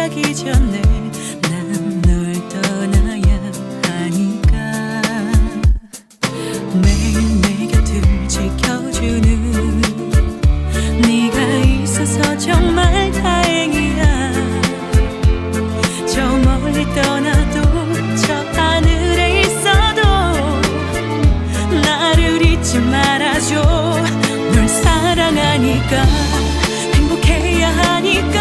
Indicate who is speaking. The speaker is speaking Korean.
Speaker 1: 가기 전에 난 널 떠나야 하니까. 매일 내 곁을 지켜주는 네가 있어서 정말 다행이야. 저 멀리 떠나도 저 하늘에 있어도 나를 잊지 말아줘. 널 사랑하니까 행복해야 하니까.